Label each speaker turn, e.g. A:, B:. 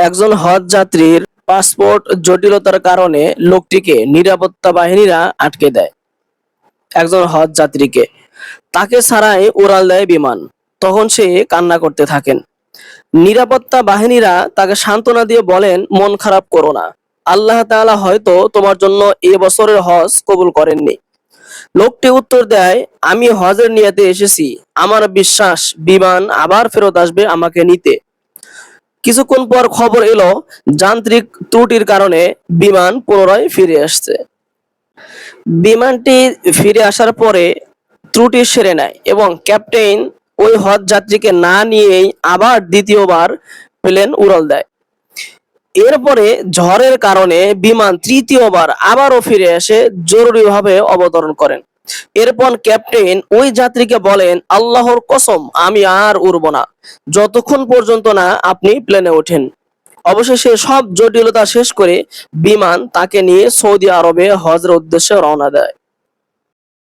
A: একজন হজ যাত্রীর পাসপোর্ট জটিলতার কারণে লোকটিকে নিরাপত্তা বাহিনীরা আটকে দেয় একজন হজ যাত্রীকে। তাকে ছাড়াই উড়াল দেয় বিমান। তখন সে কান্না করতে থাকেন। নিরাপত্তা বাহিনীরা তাকে সান্ত্বনা দিয়ে বলেন, মন খারাপ করো না। আল্লাহ তাআলা হয়তো তোমার জন্য এ বছরের হজ কবুল করেননি। লোকটি উত্তর দেয়, আমি হজের নিয়াতে এসেছি। আমার বিশ্বাস, বিমান আবার ফেরত আসবে আমাকে নিতে। কিছুক্ষণ পর খবর এলো, যান্ত্রিক ত্রুটির কারণে বিমান পুনরায় ফিরে আসছে। বিমানটি ফিরে আসার পরে ত্রুটি সেরে নেয় এবং ক্যাপ্টেন ওই হজ যাত্রীকে না নিয়েই আবার দ্বিতীয়বার প্লেন উড়াল দেয়। এরপরে ঝড়ের কারণে বিমান তৃতীয়বার আবারও ফিরে এসে জরুরিভাবে অবতরণ করেন। এরপর ক্যাপ্টেন ওই যাত্রীকে বলেন, আল্লাহর কসম, আমি আর উড়ব না। যতক্ষণ পর্যন্ত না আপনি প্লেনে ওঠেন। অবশেষে সব জটিলতা শেষ করে বিমান তাকে নিয়ে সৌদি আরবে হজের উদ্দেশ্যে রওনা দেয়।